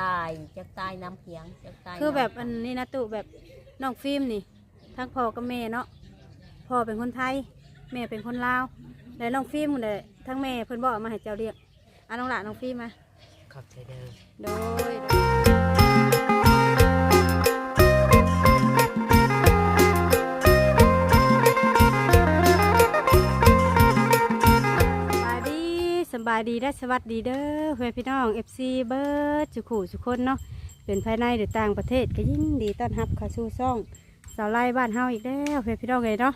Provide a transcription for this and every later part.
ตายจักตายน้ำเพียงจักตายคือแบบำอันนี้นะตุแบบน้องฟิล์มนี่ทั้งพ่อกับแม่เนาะพ่อเป็นคนไทย แม่เป็นคนลาวแล้วน้องฟิล์มคนใดทั้งแม่เพิ่นบอกเอามาให้เจ้าเรียกอะน้องหลานน้องฟิล์มมาขอบใจเด้อโดย บายดีและสวัสดีเด้อเพื่อนพี่น้อง FC เบิร์ดสุขุสุคนเนาะเป็นภายในหรือต่างประเทศก็ยินดีต้อนรับเข้าสู่ซ่องสาวไล่บ้านเฮาอีกแล้วเพื่อนพี่น้องเลยเนาะ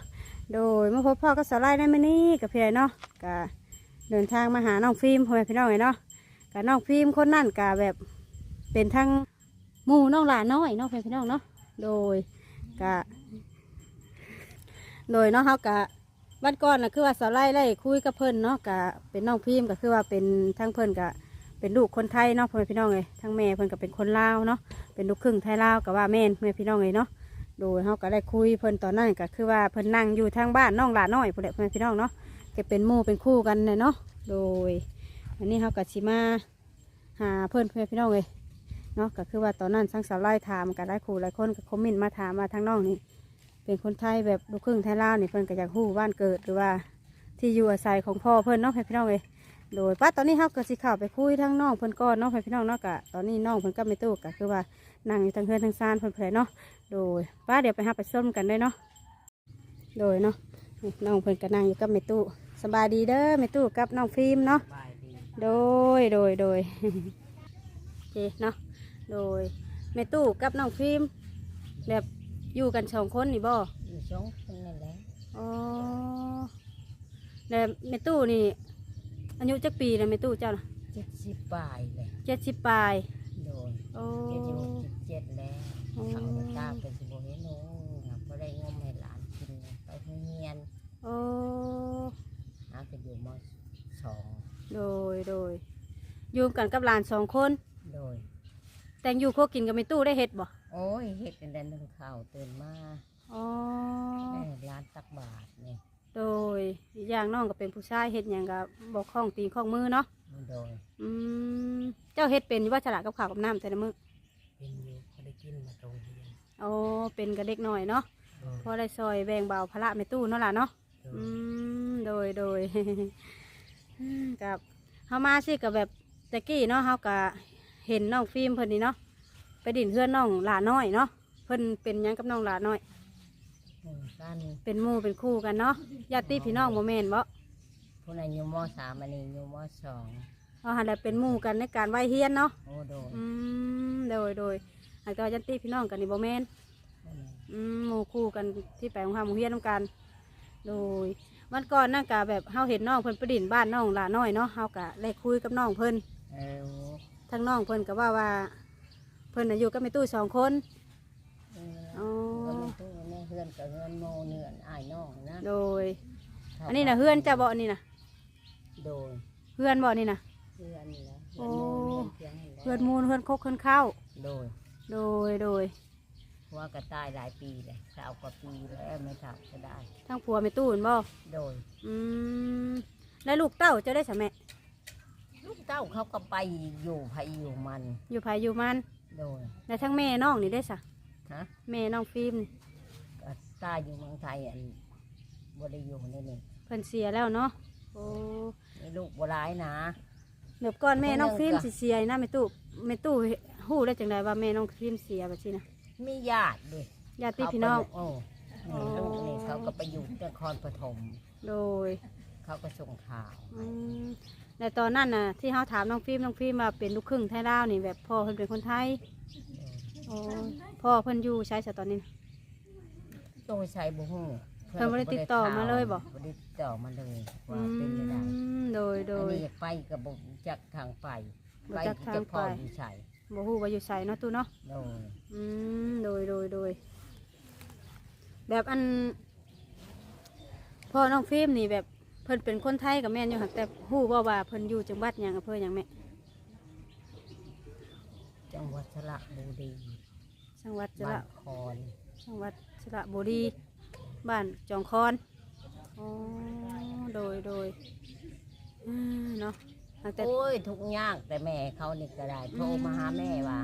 โดยเมื่อพบพ่อก็สาวไล่ได้มานี่กับเพื่อนเนาะก็เดินทางมาหาน้องฟิล์มเพื่อนพี่น้องเลยเนาะกับน้องฟิล์มคนนั่นกะแบบเป็นทั้งหมู่น้องหลานน้อยเนาะเพื่อนพี่น้องเนาะโดยกะโดยเนาะเฮากะวันก่อนนะคือว่าสาวไล่ไล่คุยกับเพิ่นเนาะกะเป็นน้องพิมพ์ก็คือว่าเป็นทั้งเพิ่นกะเป็นลูกคนไทยเนาะพ่อแม่พี่น้องเลยทั้งแม่เพิ่นก็เป็นคนลาวเนาะเป็นลูกครึ่งไทยลาวกับว่าแม่นแม่พี่น้องเลยเนาะโดยเฮาก็ได้คุยเพิ่นตอนนั้นก็คือว่าเพิ่นนั่งอยู่ทางบ้านน้องหลานน้อยพ่อแม่พี่น้องเนาะก็เป็นหมู่เป็นคู่กันเลยเนาะโดย อันนี้เฮาก็สิมาหาเพิ่นพ่อแม่พี่น้องเลยเนาะก็คือว่าตอนนั้นทั้งสาวไล่ถามก็ได้ครูหลายคนก็คอมเมนต์มาถามมาทางน้องนี่ เป็นคนไทยแบบลูกครึ่งไทยลาวนี่เพิ่นก็อยากฮู้บ้านเกิดหรือว่า ที่อยู่อาศัยของพ่อเพิ่นเนาะพี่น้องเอ้ยโดยป้าตอนนี้เฮาก็สิเข้าไปคุยทั้งน้องเพิ่นก่อนเนาะพี่น้องเนาะกะตอนนี้น้องเพิ่นก็ไม่ตู้ก็คือว่านั่งอยู่ทางเฮือนทางซานเพิ่นแผลเนาะโดยป้าเดี๋ยวไปหาไปส้มกันเลยเนาะโดยเนาะน่องเพิ่นก็นั่งอยู่กับแม่ตู้สบายดีเด้อแม่ตู้กับน้องฟิล์มเนาะโดยโดยโดยโอเคเนาะโดยแม่ตู้กับน้องฟิล์มแบบ อยู่กันสองคนนี่บ่อยู่สองคนนั่นแหละอ๋อแล้วแม่ตู้นี่ อายุจักปีแล้วแม่ตู้เจ้าน่ะเจ็ดสิบปลายเลยเจ็ดสิบปลายโดยโอ้เจ็ดสิบหกสิบเจ็ดแล้วอ๋อทางตาเป็นสิบเห็นโอ้ยพอได้งมให้หลานกินไปโรงเรียนโอ้หาก็อยู่มสองโดยโดยอยู่กันกับหลานสองคน โดย แต่งอยู่โคกินกับแม่ตู้ได้เห็ดบ่โอ้ยเฮ็ดกันแต่นึ่งข้าวตื่นมาอ๋อแม่ร้านตักบาทนี่โดยอีกอย่างน้องก็เป็นผู้ชายเห็ดอย่างกับบอกข้องตีนข้องมือเนาะโดยอืมเจ้าเฮ็ดเป็นอยู่ว่าฉลาดกับข้าวกับน้ำแต่ละมื้อเป็นอยู่พอได้กินมาตรงเรียนอ๋อเป็นกับเด็กหน่อยเนาะโดยพอได้ซอยแบ่งเบาภาระแม่ตู้เนาะล่ะเนาะ โดอืยมโดยโดย กับเฮามาสิกับแบบตะกี้เนาะเฮาก็ เห็นน้องฟิล์มเพิ่นนี่เนาะไปดินเพื่อนน้องหลาน้อยเนาะเพิ่นเป็นหยังกับน้องหลาน้อยหนึ่งกันเป็นหมู่เป็นคู่กันเนาะญาติพี่น้องบ่แม่นบ่ผู้นั้นอยู่มสามอันนี้อยู่มสองเฮาหันได้เป็นหมู่กันในการไหวเฮียนเนาะโอ้โดยอืมโดยโดยอันก็ญาติพี่น้องกันนี่บ่แม่นอืมหมู่คู่กันที่ไปของหาหมู่เฮียนนำกัน โดยวันก่อนนั่นกะแบบเฮาเห็นน้องเพิ่นไปดินบ้านน้องหลาน้อยเนาะเฮากะได้คุยกับน้องเพิ่นเออ ทั้งน้องเพิ่นก็ว่าว่า เพิ่นน่ะอยู่กับแม่ตู้สองคนเอออ๋อ ก็ไม่ตู้แม่เฮือนกับเฮือนโมเนือนอ้ายน้องนะโดย อันนี้น่ะเฮือนจะบ่อันนี้น่ะโดยเฮือนบ่นี่น่ะ เฮือนนี่นะโอ้เฮือนโมเฮือนเพียงนี่แหละเฮือนมูลเฮือนคกเฮือนข้าวโดยโดยโดยว่ากระตายหลายปีเลยสาวกว่าปีแล้วไม่ทำก็ได้ ทั้งผัวแม่ตู้เห็นบ่โดยอืมแล้วลูกเต้าเจะได้สะแม่ลูก เต้าเขาก็ไปอยู่ไผอยู่มัน อยู่ไผอยู่มันโดย แล้วทั้งแม่น้องนี่ได้สะฮะ แม่น้องฟิล์มนี่ก็ตายอยู่เมืองไทยอันบ่ได้อยู่นี่นี่เพิ่นเสียแล้วเนาะโอ้นี่ลูกบ่ร้ายนะ เดี๋ยวก่อนแม่น้องฟิล์มเพิ่นยังสิเสียนะแม่ตู้แม่ตู้ฮู้ได้จังไดว่าแม่น้องฟิล์มเสียแบบนี้นะมีญาติด้วยญาติพี่น้องโอ้นี่ลูกนี่เขาก็ไปอยู่นครปฐม โดยเขาก็ส่งข่าวอืม แต่ตอนนั้นน่ะที่เขาถามน้องฟิล์มน้องฟิล์มว่าเป็นลูกครึ่งไทยลาวนี่แบบพ่อเพิ่นเป็นคนไทยโอ้พ่อเพิ่นอยู่ใช้สตอนนี้น่ะต้องไปใช้บุ้งเพิ่นบ่ได้ติดต่อมาเลยบ่ บ่ได้ติดต่อมาเลยอืว่าเป็นยังไงมโดยโดอันย นี้อยากไปกับบุจักทางไปบ่จักทางไป จะพ่ออยู่ใส่บ่ฮู้ว่าอยู่ไสเนาะตู้เนาะ โดยอืมโดยโดยโดยแบบอันพ่อน้องฟิล์มนี่แบบเพิ่นเป็นคนไทยกับแม่นอยู่หักแต่ฮู้บ่ว่าเพิ่นอยู่จังหวัดหยังอำเภอหยังแม่จังหวัดสระบุรีจังหวัดสบ้าระนคอนจังหวัดสระบุรีบ้านจองคอนอ๋อโดยโดยอืมเนาะตั้งแต่ โอ้ยทุกอยากแต่แม่เขานี่ก็ได้โทรมาหาแม่ว่า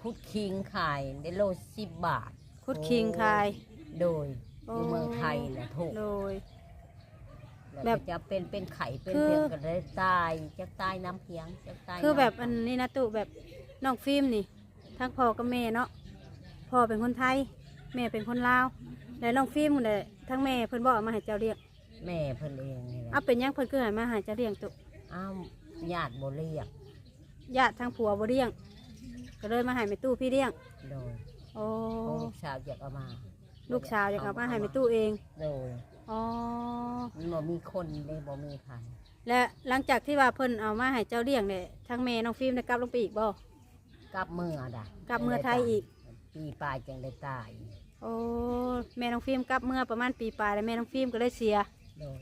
คุดคิงขายได้โลสิบบาทคุดคิงคาย โดยโอ้อยู่เมืองไทยนะถูกโดย แล้วแบบก็จะเป็นเป็นไข่เป็นคือ เพียงก็ได้ตายจะตายน้ำเพียงจะตายคือแบบำอันนี้นะตุแบบน้องฟิล์มนี่ทั้งพ่อกับแม่เนาะพ่อเป็นคนไทย แม่เป็นคนลาวแล้วน้องฟิล์มเนี่ยทั้งแม่เพิ่นบอกเอามาให้เจ้าเลี้ยงแม่เพิ่นเองนี่แหละเอาเป็นหยังเพิ่นคือให้มาให้เจ้าเลี้ยงตุอ้าวญาติบ่เรียกญาติทางผัวบ่เลี้ยง ก็เลยมาให้แม่ตู้พี่เลี้ยงโดยโอ้เพราะลูกสาวอยากเอามาลูกสาวอยากเอามาให้แม่ตู้เองโดย อ๋อ มันบ่มีคนเลยบ่มีใครและหลังจากที่ว่าเพิ่นเอามาให้เจ้าเลี้ยงเนี่ยทั้งแม่น้องฟิล์มได้กลับลงไปอีกบ่ กลับเมื่อด่ะกลับเมื่อไทยอีก ปีปลายจังได้ตายโอ้แม่น้องฟิล์มกลับเมื่อประมาณปีปลายแล้วแม่น้องฟิล์มก็เลยเสีย โดย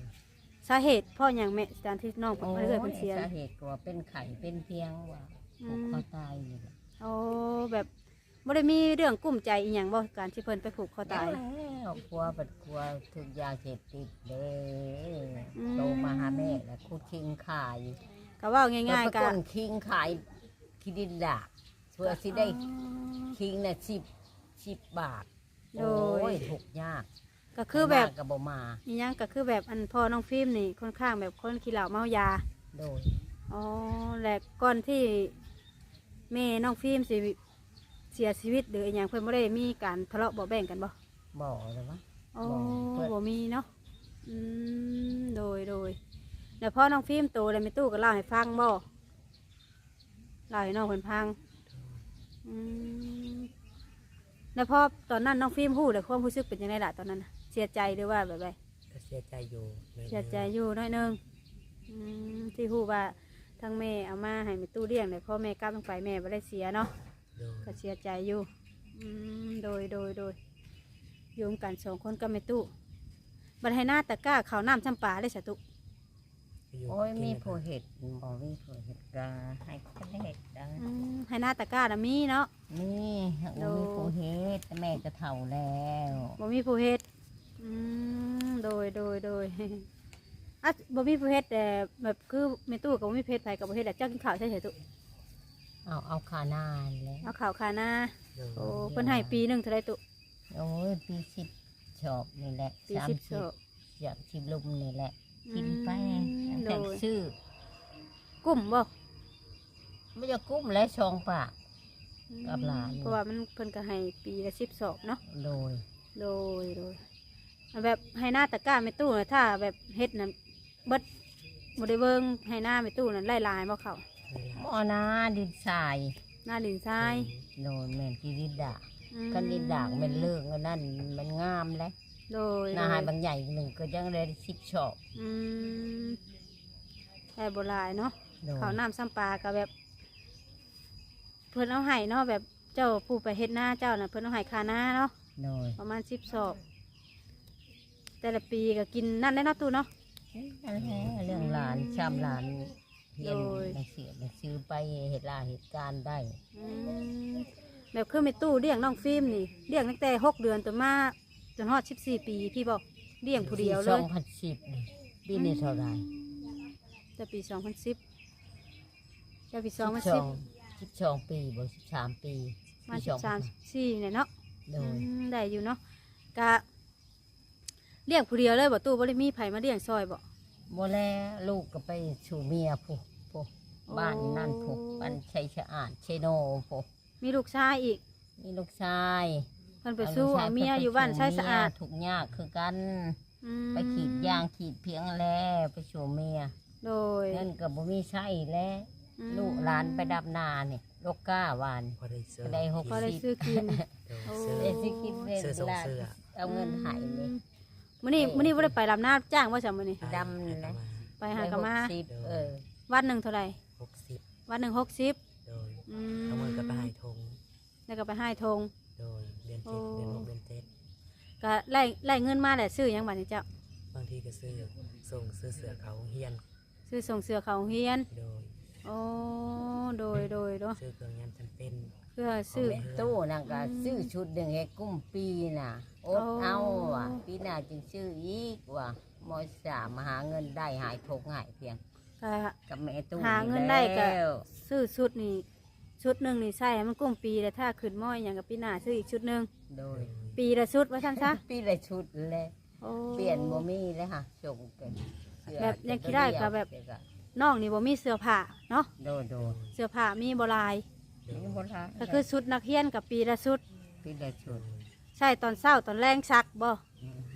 สาเหตุเพ่ออย่างแม่ตามที่น้องเพิ่นเกิดเป็นเสีย สาเหตุก็ว่าเป็นไข่เป็นเพียงว่าอืผูกมคอตายนี่แหละโอ้แบบ บ่ได้มีเรื่องกุ้มใจอีหยังบ่การที่เพิ่นไปผูกคอตาย แล้วกลัวบัดกลัวถึกยาเสพติดเด้อืม โตมาหาแม่แล้วคุดคิงขายก็เว่าง่ายๆๆกัก็นคิงขายคิดินดากเพื่อสิได้คิงน่ะสิบสิบบาทโดโอ้ยยถูกยากก็คือแบบกับบ่มาอีหยังก็คือแบบอันพ่อน้องฟิล์มนี่ค่อนข้างแบบคนขี้เหล้าเมายา โดย อ๋อและก่อนที่แม่น้องฟิล์มสิ เสียชีวิตหรืออีหยังเพิ่นบ่ได้มีการทะเลาะเบาะแบ่งกันบ่บ่เลยวะอ๋อบ่เพิ่นบ่มีเนาะอืมโดยโดยแล้วพ่อน้องฟิล์มโตแล้วแม่ตู้ก็เล่าให้ฟังบ่เล่าให้น้องเพิ่นฟังอืมแล้วพอตอนนั้นน้องฟิล์มฮู้เลยความรู้สึกเป็นยังไงล่ะตอนนั้นน่ะเสียใจหรือว่าแบบไรก็เสียใจอยู่หน่อเสียใจอยู่หน้อยหนึงอืมที่ฮู้ว่าทั้งแม่เอามาให้แม่ตู้เลี้ยงเลยพ่อแม่กลับลงไปแม่บ่ได้เสียเนาะ โดยก็เสียใจอยู่อืมโดยโดยโดยโยมกันสองคนกับแม่ตู้บันให้หน้าตะกร้าเขาวน้ำจำปาเลยสะตุอยู่โอ้ยกินมีแล้วก็ผู้เห็ดบ่มีผู้เห็ดก็ให้คนเห็ดได้อืมให้หน้าตะกร้าน่ะมีเนาะ นี่บ่มีผู้เห็ดแต่แม่ก็เฒ่าแล้วบ่มีผู้เฮ็ดอืมโดยโดยโดย อะบ่มีผู้เฮ็ดแต่แบบคือแม่ตู้กับบ่มีเพชรไผกับบ่เฮ็ดแต่เจ้ากินข้าวใช่ไหมตุ เอาเอาคานานแล้วเอาข้าวคาหน้าโดยโอ้เพิ่นให้ปีหนึงเท่าไรตุโอ้ยปีสิบชอบนี่แหละปีสามสิบสิโซบอยากชิบลุมนี่แหละ กินไปอืมโดแต่ยซื้อกุ้มบ่ไม่จะกุ้มและชองปาก กับหลาน เพราะว่ามันเพิ่นก็ให้ปีละ10ศอกเนาะ โดยโดยโดยอันแบบให้หน้าตะกร้าไม่ตู้น่ะถ้าแบบเฮ็ดน่ะเบิดบ่ได้เบิ่งให้หน้าไม่ตู้น่ะไล่ลายบ่เข้า เวลาหมอนาดินทรายหน้าลินทรายโดยแม่นที่ดินดากอืมกันดินดากมันเลิกอันนั่นมันงามแล้วโดยนาหายบางใหญ่หนึ่งก็ยังได้สิบชอบอืมได้บ่หลายเนาะโดยข้าวน้ำซ้ำปลาก็แบบ เพิ่นเอาให้เนาะแบบเจ้าผู้ไปเฮ็ดหน้าเจ้าน่ะเพิ่นเอาให้ค่าหน้าเนาะโดยประมาณ10ศอกแต่ละปีก็กินนั่นได้เนาะตู้เนาะนั่นแหละเรื่องหลานชามหลาน เพียนโดยหนังเสียหนังซื้อไปเหตุลาเหตุการณ์ได้อืมแบบคือแม่ตู้เลี้ยงน้องฟิล์มนี่เลี้ยงตั้งแต่หกเดือนจนมาจนฮอด14ปีพี่บอกเลี้ยงผู้เดียวเลสอยงพันสิบปีนี้เท่าไหรแต่ปี2010แต่ปีสิบสอง2010สิบสองปีบ่สิบสามปีมาปีสิบสามสี่เนี่ยเนาะโดอืยมได้อยู่เนาะกะเลี้ยงผู้เดียวเลยบ่ตู้บ่ได้มีไผมาเลี้ยงซอยบ่ บ่แล้วลูกก็ไปสู่เมียผู้ผู้โอ้บ้านนั่นผู้บ้านชัยชะอาดเชโนผู้มีลูกชายอีกนี่ลูกชายเพิ่นไปสู้เอาเมียอยู่บ้านชายสะอาดถูกยากคือกัน อืมไปขีดยางขีดเพียงแล้วไปสู่เมียโดยเงินก็บ่มีใช้แล้วอืมลูกหลานไปดับนาเนี่ยลูกก้าวาน พอได้เสื้อก็ได้หก พอได้ซื้อกินโดยโอ้ เสื้อได้สิคิดเล่นเสื้อสองลานเสื้อเอาเงินใหายเลย มื้อนี้มื้อนี้บ่ได้ไปลำนาจ้างว่าจ้ะมื้อนี้ดำนี่นะไปหากะมาได้หกสิบเออวันหนึงเท่าไหร่หกสิบวันหนึง60โดยอืมเอามือก็ไปหายทงแล้วก็ไปให้ธงโดยเดือนโอ้เจ็ดเดือนหกเดือนเจ็ดก็ไล่ไล่เงินมาแหละซื้อหยังบัดนี้เจ้าบางทีก็ซื้อส่งซื้อเสื้อเขาเฮียน ซื้อส่งเสื้อเขาโรงเฮียนโดยโอ้โดยโดยเนาะซื้อเครื่องยามจำเป็น เพื่อซื้อแม่ตู้นั่นก็ซื้อชุดหนึ่งให้กุ้มปีน่ะอดโอ้ เอาว่ะปีหน้าจึงซื้ออีกว่ะมอสามมาหาเงินได้หายทกหายเพียงกก็ กับแม่ตู้หาเงินได้ก็ แล้วซื้อชุดนี่ชุดหนึ่งนี่ใส่ให้มันกุ้มปีแต่ถ้าขึ้นม้อยอย่างกับปีหน้าซื้ออีกชุดหนึ่งโดยปีละชุดว่าซั่นซะปีละชุดเลยโอ้ เปลี่ยนบ่มีเลยค่ะส่งเป็นเสื้อแบบยังคิดได้ก็แบบ เสื้อก็น้องนี่บ่มีเสื้อผ้าเนาะโดยโดยเสื้อผ้ามีบ่หลาย มีบ่ทาก็คือชุดนักเรียนกับปีละชุด ปีละชุดใช่ตอนเช้าตอนแรงซักบ่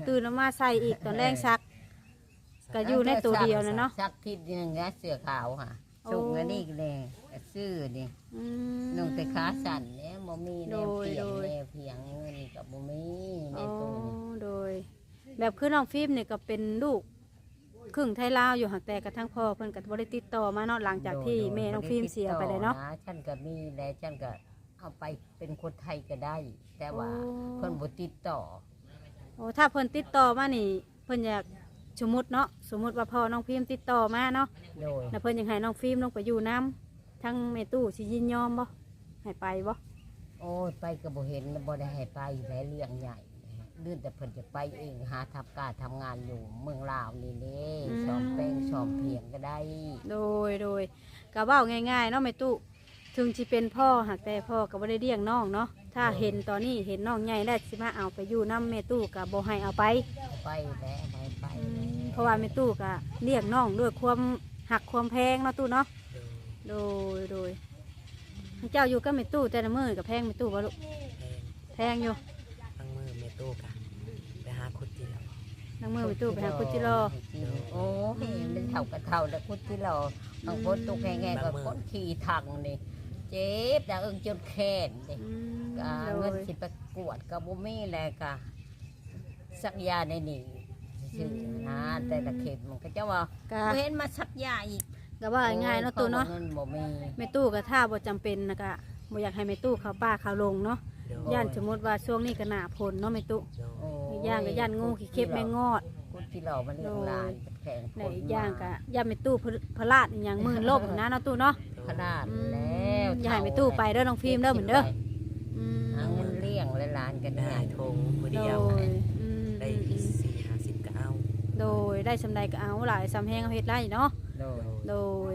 ตื่นออกมาใส่อีกตอนแรงซัก ก็อยู่ในตัวเดียวนะเนาะสักทิศหนึงนะเสื้อขาวค่ะโอ้ส่งอันนี้เลยก็ซื้อนี่อืมนุ่งแต่ขาสั่นเนี่ยบ่มีแนวเปลี่ยนโดยแนวเพียงเงินกับบ่มีในอ๋อตู้นี่โดย แบบคือน้องฟิล์มเนี่ยก็เป็นลูก ครึ่งไทยลาวอยู่หักแต่กระทั่งพ่อเพิ่นก็บ่ได้ติดต่อมาเนาะหลังจากที่แม่น้องฟิล์มเสียไปเลยเนาะ ฉันก็มีแล้วฉันก็เอาไปเป็นคนไทยก็ได้ แต่ว่าโอ้ เพิ่นบ่ติดต่อโอ้ถ้าเพิ่นติดต่อมานี่ เพิ่นอยากสมมุติเนาะสมมุติว่าพ่อน้องฟิล์มติดต่อมาเนาะโดยแล้วเพิ่นยังให้น้องฟิล์มลงไปอยู่น้ำทั้งแม่ตู้สิยินยอมบ่ให้ไปบ่โอ้ยไปก็บ่เห็นบ่ได้ให้ไปแล้เรื่องใหญ่ เรื่องแต่เพิ่นจะไปเองหาทับการทำงานอยู่เมืองลาวนี่เด้ซ้อมแป้งซ้อมเพียงก็ได้ โดยโดยก็เว้าง่ายๆเนาะแม่ตู้ถึงสิเป็นพ่อหากแต่พ่อก็บ่ได้เลี้ยงน้องเนาะถ้าเห็นตอนนี้เห็นน้องใหญ่แล้วสิมาเอาไปอยู่น้ำแม่ตู้ก็บ่ให้เอาไปไปแล้วไปไปเพราะว่าแม่ตู้ก็เลี้ยงน้องด้วยความหักความแพงเนาะตู้เนาะโดยโดยโดยเจ้าอยู่กับแม่ตู้แต่ละมือกับแพงแม่ตู้บ่ลูกแพงแพงอยู่ทั้งมือเมโต้กันไปหาคุดจีนแล้วนั่งมือแม่ตู้ไปหาคุจิโรโอ้ยมันเท่ากับเท่าแล้วคุจิโร่บางคนตกแง่ๆก็คนขี่ทางนี่เจ็บดังเอิงจนแขนนี่อืมก็โดเงินยสิไปกวดกับบุมีแหละก็สักยาในนี่ชื่อนะแต่ละเข็มมันก็จะว่าก็บ่เห็นมาสักยาอีกก็ว่าง่ายๆเนาะตู้เนาะเงินบ่มีแม่ตู้ก็ถ้าบ่จำเป็นนะก็บ่อยากให้แม่ตู้เขาป้าเขาลงเนาะโด ยย่านสมมติว่าช่วงนี้ก็หนาผลเนาะแม่ตู้โดยโอ้อีกอย่างก็ย่านงูขี้เข็บแม่งอดคุจิโร่มันเลี้ยงหลานแข่งในอีกอย่างก็ย่านแม่ตู้พลพลาดอหย่างมือล่มนะเนาะตู้เนาะขนาดแล้วอย่าให้แม่ตู้ไปเด้อน้องฟิล์มเด้อเหมือนเด้ออืมหาเงินเลี้ยงและหลานกันได้เนี่ยทงมือโดเดียวยอืมได้สี่ห้าสิบก็เอาโดยได้สำใดก็เอาหลายสำแหงเอาเฮ็ดไรเนาะโดยโดย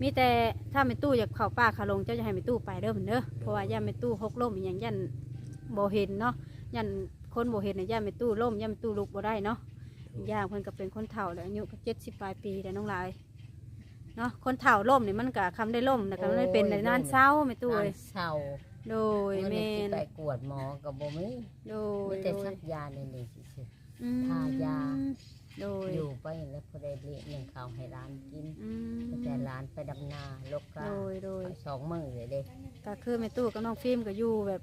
มีแต่ถ้าแม่ตู้อยากเข้าป่าเขาลงเจ้าจะให้แม่ตู้ไปเด้อเหมือนเด้อเพราะว่าย่านแม่ตู้หกล้มอหย่างย่านบ่เห็นเนาะย่านคนบ่เห็นในะย่านแม่ตู้ล้มย่านแม่ตู้ลุกบ่ได้เนาะอีกอย่างเพิ่นก็เป็นคนเฒ่าแล้วอายุก็เจ็ดสิบปลายปีแล้วน้องหลายเนาะคนเฒ่าล้มนี่มันก็คำได้ล้มแต่ก็มันไม่เป็นในนานเศร้าแม่ตู้งาเอ้นยเศร้าโดยเงินแม่สินไปกวดหมอกับบ่มีโดมียแต่โดสัยกยาในนี่ซื่ออืมทายาโด ยๆอยู่ไปแล้วพอได้เลี้ยงเลี้ยงข้าวให้ร้านกินอืมแต่ร้านไปดำนาลกกาโดยโดยไปสองมื้อเลยเด้ก็คือแม่ตู้กับน้องฟิล์มก็อยู่แบบ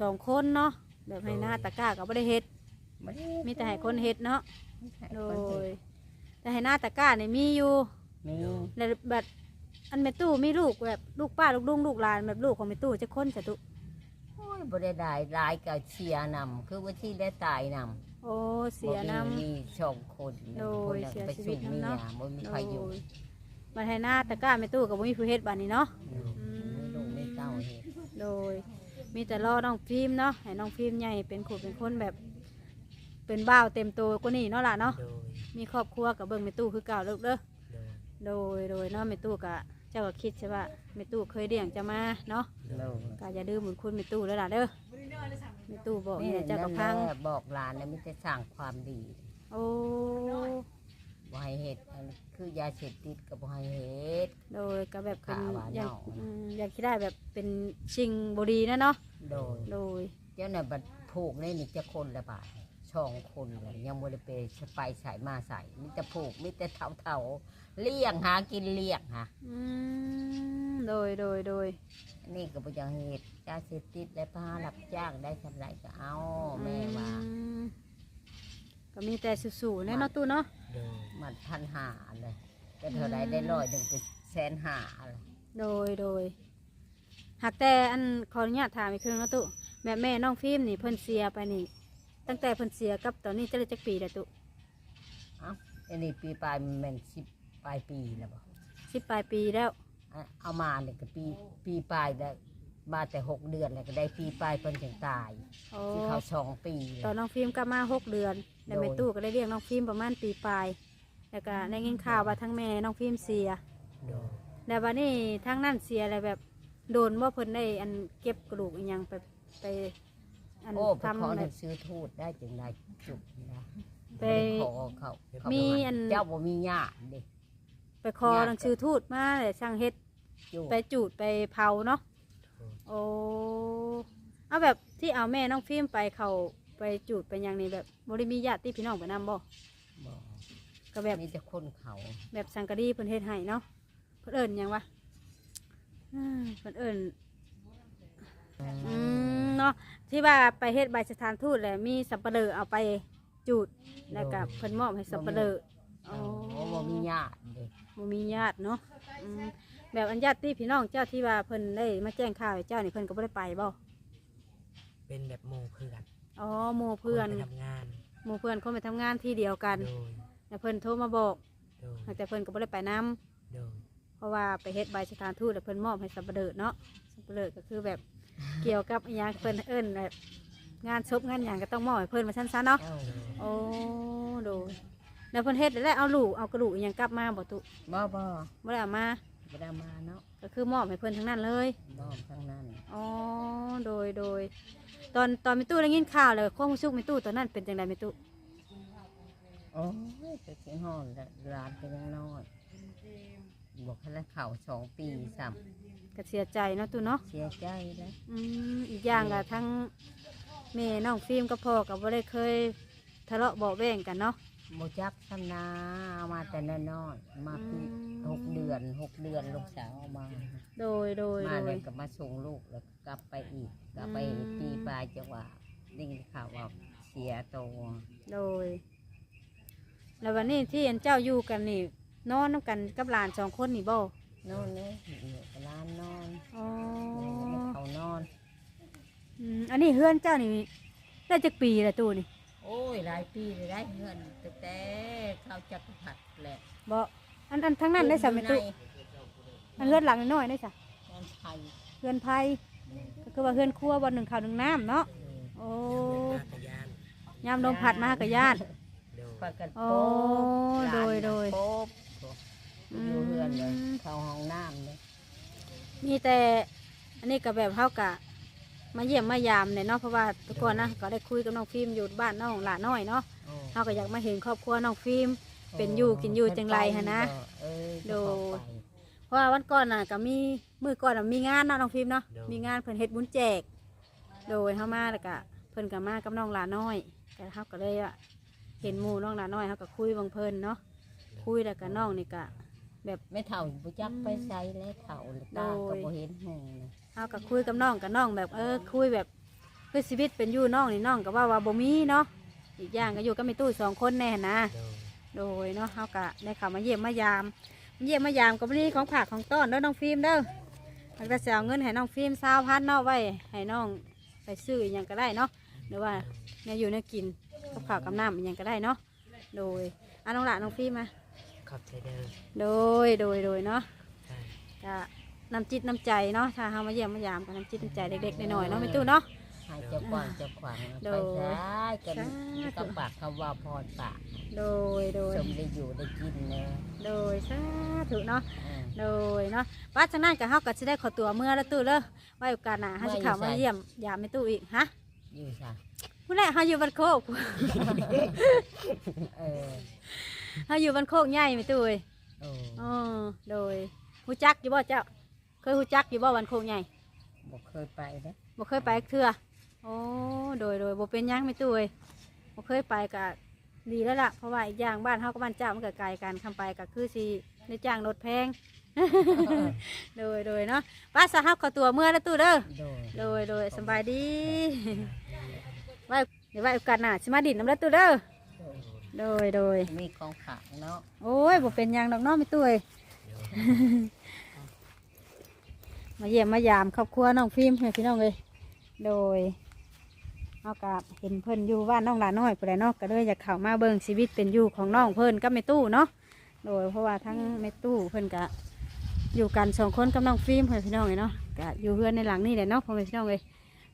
สองคนเนาะแบบให้หน้าตะกร้าก็บ่ได้เฮ็ดบ่ได้มีแต่ให้คนเฮ็ดเนาะให้โดคนเฮ็ยดแต่ให้หน้าตะกร้าเนี่ยมีอยู่มีแล้วแบบอันแม่ตู้มีลูกแบบลูกป้าลูกลุงลูกหลานแบบลูกของแม่ตู้จะคนจะตุโอ้ยบ่ได้ได้หลายก็เชียร์นำคือว่าที่ได้ตายนำ โอ้เสียน้บ่มีมีสองคนโดยคนน่ะเสียไปชีวิสู่ตเมีนำยเนาะ บ่มีำใครอยู่โดยมาให้หน้าตะกร้าแม่ตู้กับบ่มีผู้เฮ็ดบัดนี้เนาะ อืมมีลูกมีเต้าเฮ็ดโดย มีแต่รอน้องฟิล์มเนาะให้น้องฟิล์มใหญ่เป็นคนเป็นคนแบบ เป็นบ้าวเต็มตัวกว่านี้เนาะล่ะเนาะ โดยมีครอบครัวกับเบิ่งแม่ตู้คือเก่าเลิกเด้อ โดยโดยโดยเนาะแม่ตู้กะเจ้าก็คิดใช่ว่าแม่ตู้เคยเลี้ยงจะมาเนาะโดย ก็อย่าดื้อบุญคุณแม่ตู้แล้วล่ะเด้อ แม่ตู้บอกนี่เนี่ยเจ้าก็พังนั่นแหละบอกหลานนะมิจะสร้างความดีโอ้บ่ให้เฮ็ดอันคือยาเสพติดก็บ่ให้เฮ็ด โดยก็แบบเป็นขาหวานอยากเนาะ อืมอยากคิดได้แบบเป็นชิงบดีนะเนาะโดย โดยเจ้าน่ะบัดผูกนี่นี่จะคนละบาทสองคนเลยยังบ่ได้ไปไปใส่มาใส่มีแต่ผูกมีแต่เฒ่าๆเลี้ยงหากินเลี้ยงหาอืม โดยโดยโดย อันนี่ก็บ่อยังเฮ็ดยาเสพติดและพารับจ้างได้ทำไรก็เอาแม่ว่าอืมก็มีแต่สู้ๆแน่เนาะตู้เนาะ โดยมันพันหาเลยแต่เท่าไรได้ร้อยหนึ่งเป็นแสนหาเลยโดยโดย หากแต่อันขออนุญาตถามอีกครั้งเนาะตู้แม่แม่น้องฟิล์มนี่เพิ่นเสียไปนี่ ตั้งแต่เพิ่นเสียกับตอนนี้จะได้จักปีแล้วตู้เอ้าอันนี้ปีปลายมันแม่นสิบปลายปีแล้วบ่สิบปลายปีแล้วอะ เอามาเนี่ยก็ปีปีปลายได้มาแต่หกเดือนแล้วก็ได้ปีปลายเพิ่นถึงตายโอ้ที่เขาสองปีตอนน้องฟิล์มกลับมาหกเดือนแล้วแม่โดยตู้ก็ได้เรียกน้องฟิล์มประมาณปีปลายแล้วก็ได้ยินข่าวว่าทั้งแม่น้องฟิล์มเสียโดยแล้ววันนี้ทั้งนั่นเสียอะไรแบบโดนว่าเพิ่นได้อันเก็บกระดูกอีหยังไปไปอันโอ้ไปขอทำหแบนับ งสือทูตได้จึงได้จุกนะไปขอเขาเขามีมีอัน เจ้าบ่มีญาติเด็กไปคอหนังสือทูตมาเลยช่างเฮ็ด จุกไปจูดไปเผาเนาะโดยโอ้เอาแบบที่เอาแม่น้องฟิล์มไปเขาไปจูดไปหยังนี่แบบบ่ได้มีญาติพี่น้องไปนำบ่บอกก็แบบมีแต่คนเขาแบบสังกะดีเพิ่นเฮ็ดให้เนาะเพิ่นเอิ้นหยังวะอ่าเพิ่นเอิ้นอืมเนาะที่ว่าไปเฮ็ดใบสถานทูตแหละมีสับปะเลอเอาไปจูดแล้วก็เพิ่นมอบให้สับปะเลอโอ้บ่มีญาติเด็กบ่มีญาติเนาะอืม แบบอันญาติพี่น้องเจ้าที่ว่าเพิ่นได้มาแจ้งข่าวให้เจ้านี่เพิ่นก็บ่ได้ไปบ่เป็นแบบหมู่เพื่อนอ๋อหมู่เพื่อนคไปทำงานหมู่เพื่อนคนไปทำงานที่เดียวกันโดยแล้วเพิ่นโทรมาบอกโดยแต่เพิ่นก็บ่ได้ไปนํโดยเพราะว่าไปเฮ็ดใบสถานทูตแล้วเพิ่นมอบให้สับปะเลอเนาะสับปะเลอก็คือแบบเกี่ยวกับอหย่างเพิ่นเอิ้นแบบงานศพงานหยังก็ต้องมอบให้เพิ่นมาสั้นๆเนาะเอ้าโอ้โดยแล้วเพิ่นเฮ็ดแล้วเอาลูกเอากระดูกอหยังกลับมาบ่ตุบ่บ่บ่ได้เอามา บ่ได้มาเนาะก็คือมอบให้เพิ่นทั้งนั้นเลยบ่ทั้งนั้นอ๋อ โดย โดย ตอนตอนมิตู้ได้ยินข่าวเลยความรู้สึกมิตู้ตอนนั้นเป็นจังไดมิตู้โอ้ยจะสิฮอดแล้วหลานก็ยังน้อยบอกให้แล้วเขาสองปีสามก็เสียใจเนาะตู้เนาะเสียใจแล้ว อืมอีกอย่างก็ทั้งแม่น้องฟิล์มกับพ่อกับบ่ได้เคย ทะเลาะเบาะแว้งกันเนาะ โมจักทำนาเอามาแต่น้อยๆมาปีอืมหกเดือนหกเดือนลูกสาวเอามา โดยโดยมาโดเลยย ก็มาส่งลูกแล้วก็กลับไปอีกกลับไปอืม ปีปลายจังหวะได้ยินข่าวว่าเสียตัวโดย แล้ววันนี้ที่อันเจ้าอยู่กันนี่นอนน้ำกันกับหลานสองคนนี่บ่โน่นเลยอยู่กับร้านนอนอ๋อเขานอน อืมอันนี้เฮือนเจ้านี่ได้จักปีละตู้นี่โอ้ยหลายปีเลยได้เงินตั้ง แต่เข้าจักรพรรดิแหละบ่อันอันทั้งนั้นได้สามตู้อันเฮือนหลังน้อยๆได้สะตอนไทยเฮือนไผ่ก็คือว่าเฮือนครัวบนหนึ่งข้าวหนึ่งน้ำเนาะโอ้ยามเดินหน้ากระยานยามลมพัดมากับญาติโดยปากันโอ้โป๊บโดยโดยโป๊บอยู่เรือนเลยอืมเข้าห้องน้ำเลยมีแต่อันนี้ก็แบบเฮากะ มาเยี่ยมมายามเนี่ยเนาะเพราะว่าแตะก่อนนะก็ได้คุยกับน้องฟิล์มอยู่บ้านน้องหลานน้อยเนาะโอ้เฮาก็อยากมาเห็นครอบครัวน้องฟิล์ม เป็นอยู่กินอยู่จังไรหั่นนะ เออโดโดยเพราะว่าวันก่อนน่ะก็มีมือก่อนน่ะมีงานเนาะน้องฟิล์มเนาะมีงานเพิ่นเฮ็ดบุญแจก โดยเฮามาแล้วก็เพิ่นก็มากับน้องหลานน้อยก็เฮาก็เลยว่าเห็นหมู่น้องหลานน้อยเฮาก็คุยบังเพิ่นเนาะคุยแล้วก็น้องนี่ก็ ไม่เท่าบุจักไปใส่แล้วเท่าเลยตาก็บ่เห็นหงเลยเฮาก็คุยกับน้องกับน้องแบบเออคุยแบบคือชีวิตเป็นอยู่น้องนี่น้องก็ว่าว่าบ่มีเนาะอีกอย่างก็อยู่กับแม่ตู้สองคนแน่นะโดยโดยเนาะเฮาก็ได้เข้ามาเยี่ยมมายามเยี่ยมมายามก็บ่มีของฝากของต้อนเด้อน้องฟิล์มเด้อแล้วก็จะเอาเงินให้น้องฟิล์ม20,000เนาะไว้ให้น้องไปซื้ออหยังก็ได้เนาะหรือว่าเนี่ยอยู่เนี่ยกินกับข้าวกับน้ำอหยังก็ได้เนาะโดยอะน้องหละน้องฟิล์มมา ขอบใจเด้อโดยโดยโดยเนาะใช่ก็น้ำจิตน้ำใจเนาะถ้าเฮามาเยี่ยมมายามก็น้ำจิตน้ำใจเด็กๆน้อยๆเนาะแม่ตู้เนาะให้เจ้าก่อนเจ้าขวางโดไปย ได้กันสาธุกับปากคำว่าพรปากโดยโดยสมได้อยู่ได้กินเลยโดยสาธุเนาะอืมโดยเนาะว่าจากนั้นก็เฮาก็สิได้ขอตัวเมื่อแล้วตู้เด้อไว้โอกาสหน้าเฮาสิเข้ามาเยี่ยมยามแม่ตู้อีกฮะอยู่ซะผู้แรกเฮาอยู่บ้านโคก เออ เฮาอยู่บ้านโคกใหญ่แม่ตู้เอ้ยโอ้อ๋อโดยฮู้จักอยู่บ่เจ้า เคยฮู้จักอยู่บ่บ้านโคกใหญ่บ่เคยไปนะบ่เคยไปเทื่อโอ้โดยโดยบ่เป็นหยังแม่ตู้เอ้ยบ่เคยไปก็ดีแล้วล่ะเพราะว่าอีกอย่างบ้านเฮากับบ้านเจ้ามันก็ไกลกันคำไปก็คือสิได้จ้างรถแพง โดยโดยเนาะป้าสาฮับขอตัวเมื่อแล้วตู้เด้อ โดยโดยโดยสำบายดี ไว้เดี๋ยวไว้โอกาสหน้าสิมาดินน้ำแล้วตู้เด้อ โดยโดยโดยมีของฝากเนาะโอ้ยบ่เป็นหยังดอกเน้องไม่ตู้เอ้ย มาเยี่ยมมายามครอบครัวน้องฟิล์มให้พี่น้องเลยโดยเอากับเห็นเพิ่นอยู่บ้านน้องหลาน้อยไปแล้วเนาะก็เลยอยากเข้ามาเบิ่งชีวิตเป็นอยู่ของน้องเพิ่นกับแม่ตู้เนาะโดยเพราะว่าทั้งแม่ตู้เพิ่นก็อยู่กันสองคนกับน้องฟิล์มให้พี่น้องเลยเนาะก็อยู่เพื่อนในหลังนี่แหละเนาะพ่อแม่พี่น้องเลย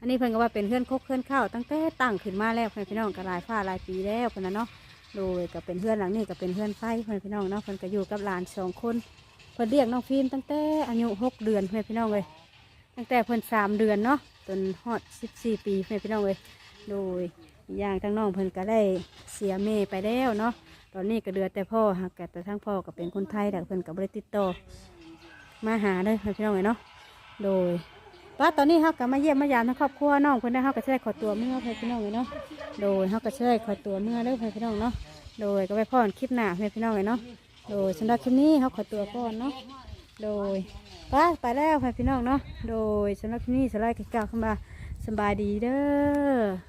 อันนี้เพิ่นก็ว่าเป็นเพื่อนคกเพื่อนเข้าตั้งแต่ตั้งขึ้นมาแล้วพ่อแม่พี่น้องก็หลายฟ้าหลายปีแล้วเพิ่นน่ะเนาะ โดยก็เป็นเพื่อนหลังนี้ก็เป็นเพื่อนไฟเพื่อนพี่น้องเนาะเพิ่อนก็อยู่กับหลานสองคนเพิ่อนเลี้ยงน้องฟิล์มตั้งแต่อายุหกเดือนเพื่อนพี่น้องเลยตั้งแต่เพิ่อนสามเดือนเนาะจนฮอดสิบสี่ปีเพื่อนพี่น้องเลยโดยอย่างทั้งน้องเพิ่อนก็ได้เสียแม่ไปแล้วเนาะตอนนี้ก็เดือแต่พ่อหากแต่ทั้งพ่อก็เป็นคนไทยแต่เพิ่อนก็บ่ได้ติดต่อมาหาเลยเพื่อนพี่น้องเลยเนาะโดย ป้าตอนนี้เขาก็มาเยี่ยมมายามทั้งครอบครัวน้องเพิ่นได้เขาก็จะได้ขอตัวเมื่อเพื่อนพี่น้องเลยเนาะโดยเขาก็ช่วยขอตัวเมื่อเด้อพี่น้องเนาะโดยก็ไปพ่อนคลิปหน้าให้พี่น้องเลยเนาะโดยสำหรับคลิปนี้เขาขอตัวก่อนเนาะโดยป้าไปแล้วเพื่อพี่น้องเนาะโดยสำหรับคลิปนี้สไลด์กิจกรรมขึ้นมาสบายดีเด้อ